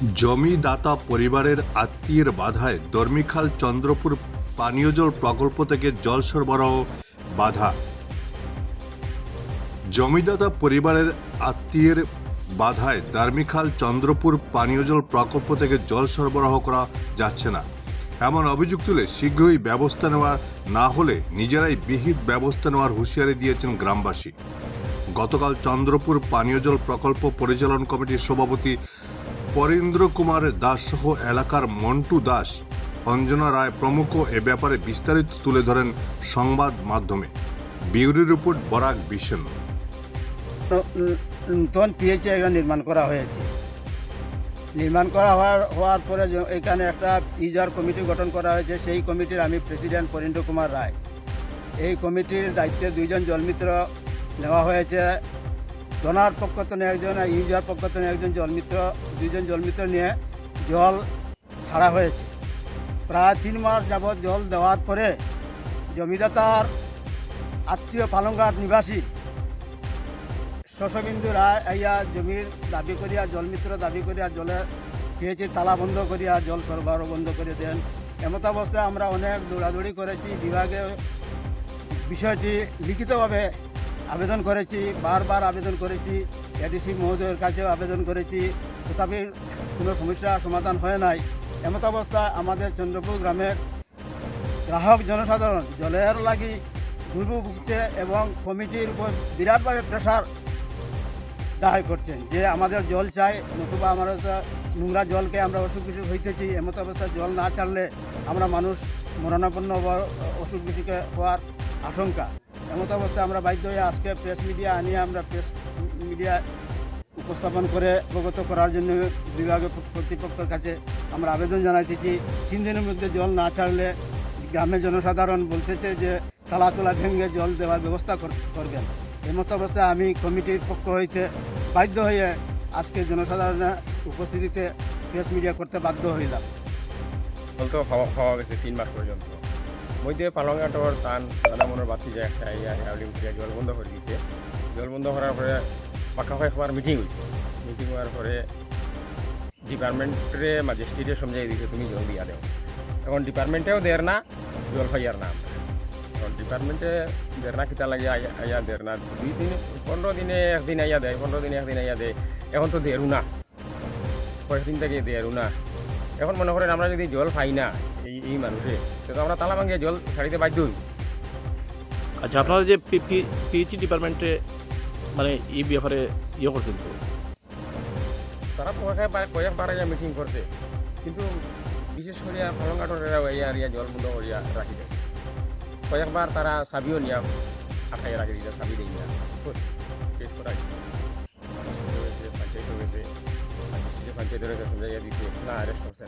জমিদাতা পরিবারের আত্মীয়ের বাধায় দর্মিখাল চন্দ্রপুর পানীয় জল প্রকল্প থেকে জল সরবরাহ বাধা। জমিদাতা পরিবারের আত্মীয়ের বাধায় দার্মিখাল চন্দ্রপুর পানীয় জল প্রকল্প থেকে জল সরবরাহ করা যাচ্ছে না। এমন অভিযোগ তুলে শীঘ্রই ব্যবস্থা নেওয়া না হলে নিজেরাই বিহিত ব্যবস্থা নেওয়ার হুঁশিয়ারি দিয়েছেন গ্রামবাসী। গতকাল চন্দ্রপুর পানীয় জল প্রকল্প পরিচালন কমিটির সভাপতি পরেন্দ্র কুমার দাস সহ এলাকার মন্টু দাস, অঞ্জনা রায় প্রমুখ এ ব্যাপারে বিস্তারিত তুলে ধরেন সংবাদ মাধ্যমে। বিউরি রিপোর্ট, বরাক বিশেন নতুন পিএইচে এখানে নির্মাণ করা হয়েছে। নির্মাণ করা হওয়ার হওয়ার পরে এখানে একটা ইউজার কমিটি গঠন করা হয়েছে, সেই কমিটির আমি প্রেসিডেন্ট পরিন্দ্র কুমার রায়। এই কমিটির দায়িত্বে দুইজন জলমিত্র নেওয়া হয়েছে। ডোনার পক্ষ থেকে একজন ইউজার পক্ষ থেকে একজন জলমিত্র দুইজন জলমিত্র নিয়ে জল ছাড়া হয়েছে। প্রায় তিন মাস যাবৎ জল দেওয়ার পরে জমিদাতার আত্মীয় পালংঘাট নিবাসী শশবিন্দু রায় আইয়া জমির দাবি করিয়া জলমিত্র দাবি করিয়া জলের পেয়েছি তালা বন্ধ করিয়া জল সরবরাহ বন্ধ করে দেন। এমত অবস্থায় আমরা অনেক দৌড়াদৌড়ি করেছি। বিভাগে বিষয়টি লিখিতভাবে আবেদন করেছি, বারবার আবেদন করেছি এডিসি মহোদয়ের কাছেও আবেদন করেছি। তথাপি কোনো সমস্যা, সমাধান হয় নাই। এমত অবস্থায় আমাদের চন্দ্রপুর গ্রামের গ্রাহক জনসাধারণ জলের লাগি দুর্ভোগ ভুগছে এবং কমিটির উপর বিরাটভাবে প্রেশার দায় করছেন যে আমাদের জল চাই, নতুবা আমরা তো নোংরা জলকে আমরা অসুখ বিসুখ হইতেছি, এমত অবস্থায় জল না ছাড়লে আমরা মানুষ মরণাপন্ন অসুখ বিসুখে হওয়ার আশঙ্কা। এমত অবস্থায় আমরা বাধ্য হয়ে আজকে প্রেস মিডিয়া আনিয়ে আমরা প্রেস মিডিয়া উপস্থাপন করে অবগত করার জন্য বিভাগীয় কর্তৃপক্ষের কাছে আমরা আবেদন জানাইতেছি। তিন দিনের মধ্যে জল না ছাড়লে গ্রামের জনসাধারণ বলতেছে যে তালা তোলা ভেঙে জল দেওয়ার ব্যবস্থা কর- করবেন। এমত অবস্থায় আমি কমিটির পক্ষ হইতে বাধ্য হয়ে আজকে জনসাধারণের উপস্থিতিতে প্রেস মিডিয়া করতে বাধ্য হইলাম। বলতে খাওয়া গেছে তিন মাস পর্যন্ত। মধ্যে পালংঘাটর টান দাদা মনের বাতি যায় একটা ইয়া হাউলিং জল বন্ধ করে দিয়েছে জল বন্ধ করার পরে হয়ে খাবার মিটিং হয়েছে মিটিং হওয়ার পরে ডিপার্টমেন্টে ম্যাজিস্ট্রেটে সমঝাই দিয়েছে তুমি জল দিয়া দেও। এখন ডিপার্টমেন্টেও দের না, জল খাইয়ার না। এখন ডিপার্টমেন্টে দের না কিতা লাগে আইয়া দের না। দুই দিন পনেরো দিনে একদিন আইয়া দেয় পনেরো দিনে একদিন আইয়া দেয়। এখন তো দেরু না। কয়েকদিন থেকে দেরু না। এখন মনে করেন, আমরা যদি জল পাই না এই এই মানুষে। তো আমরা তালা ভাঙিয়ে জল ছাড়িতে বাধ্য হই। আচ্ছা আপনারা যে পিএইচি ডিপার্টমেন্টে মানে এই ব্যাপারে ইয়ে করছেন তো? তারা কয়েকবার কয়েকবার ইয়া মিটিং করছে। কিন্তু বিশেষ করে ফলঙ্গাটর ইয়া ইয়া জল বন্ধ করিয়া রাখি দেয়। কয়েকবার তারা চাবিও নিয়া আটকাই রাখি দিতে চাবি দেই না কেস করা হয়েছে। পঞ্চায়েত হয়েছে পঞ্চায়েতের সমঝাইয়া দিছে। না অ্যারেস্ট করছে